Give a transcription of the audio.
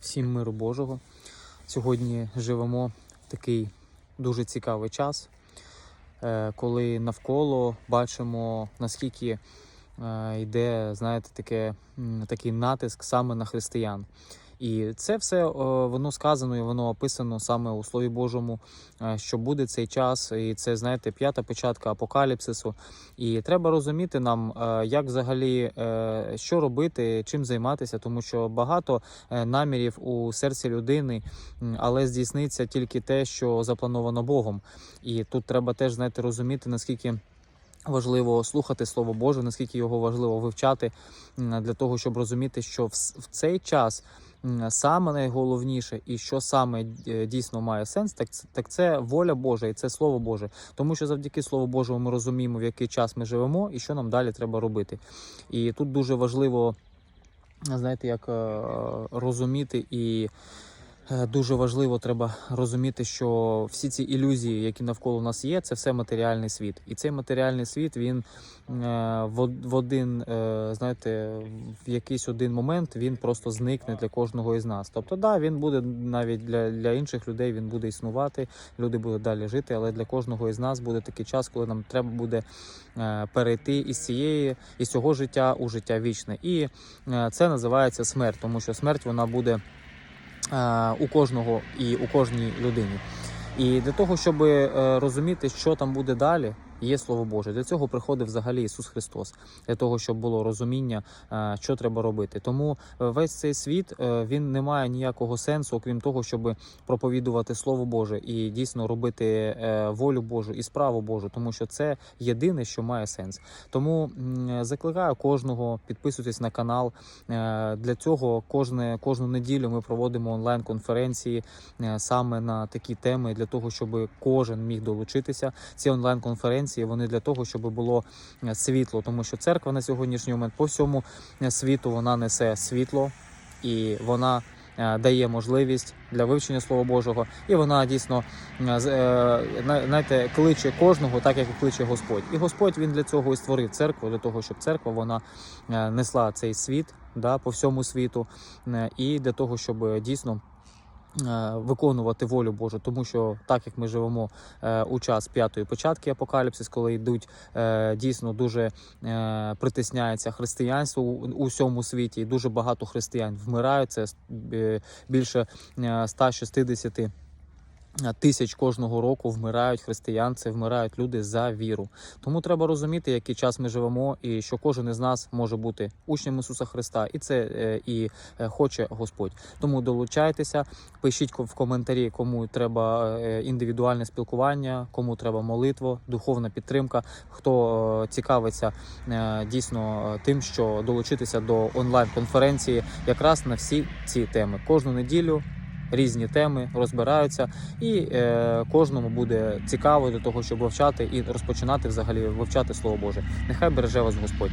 Всім миру Божого. Сьогодні живемо в такий дуже цікавий час, е, коли навколо бачимо, наскільки е, йде, знаєте, таке, такий натиск саме на християн. І це все е, воно сказано і воно описано саме у Слові Божому, е, що буде цей час, і це, знаєте, п'ята початка апокаліпсису. І треба розуміти нам, е, як взагалі що робити, чим займатися, тому що багато намірів у серці людини, але здійсниться тільки те, що заплановано Богом. І тут треба теж знаєте, розуміти, наскільки. Важливо слухати Слово Боже, наскільки його важливо вивчати для того, щоб розуміти, що в, цей час саме найголовніше і що саме е, дійсно має сенс, так це, так це воля Божа і це Слово Боже. Тому що завдяки Слову Божому ми розуміємо, в який час ми живемо і що нам далі треба робити. І тут дуже важливо, знаєте, як е, розуміти і. Е, Дуже важливо треба розуміти, що всі ці ілюзії, які навколо нас є, це все матеріальний світ. І цей матеріальний світ він е, в один, е, знаєте, в якийсь один момент він просто зникне для кожного із нас. Тобто, да, він буде навіть для, для інших людей він буде існувати, люди будуть далі жити, але для кожного із нас буде такий час, коли нам треба буде перейти із цієї із цього життя у життя вічне. І це називається смерть, тому що смерть вона буде у кожного і у кожній людині. І для того, щоб е, розуміти, що там буде далі, є слово Боже. Для цього приходив взагалі Ісус Христос, для того, щоб було розуміння, е, що треба робити. Тому е, весь цей світ е, він не має ніякого сенсу, окрім того, щоб проповідувати Слово Боже і дійсно робити волю Божу і справу Божу, тому що це єдине, що має сенс. Тому закликаю кожного підписуйтесь на канал. Для цього кожне кожну неділю ми проводимо онлайн-конференції саме на такі теми, для того, щоб кожен міг долучитися. Ці онлайн-конференції вони для того, щоб було е, світло, тому що церква на сьогоднішній момент по всьому е, світу вона несе світло і вона. е, Дає можливість для вивчення Слова Божого, і вона дійсно знаєте, кличе кожного, так як і кличе Господь. І Господь він для цього і створив церкву, для того, щоб церква вона несла цей світ да, по всьому світу, і для того, щоб дійсно. Е, Виконувати волю Божу, тому що так як ми живемо е, у час п'ятої початки апокаліпсис, коли йдуть е, дійсно дуже притисняється християнство у, всьому світі, і дуже багато християн вмирають. Це більше е, 160 тисяч кожного року вмирають християн, це вмирають люди за віру. Тому треба розуміти, який час ми живемо, і що кожен із нас може бути учнем Ісуса Христа, і це е, і е, хоче Господь. Тому долучайтеся, пишіть в коментарі, кому треба е, індивідуальне спілкування, кому треба молитва, духовна підтримка. Хто цікавиться дійсно тим, що долучитися до онлайн-конференції, якраз на всі ці теми. Кожну неділю різні теми розбираються, і е, кожному буде цікаво для того, щоб вивчати і розпочинати взагалі вивчати Слово Боже. Нехай береже вас Господь.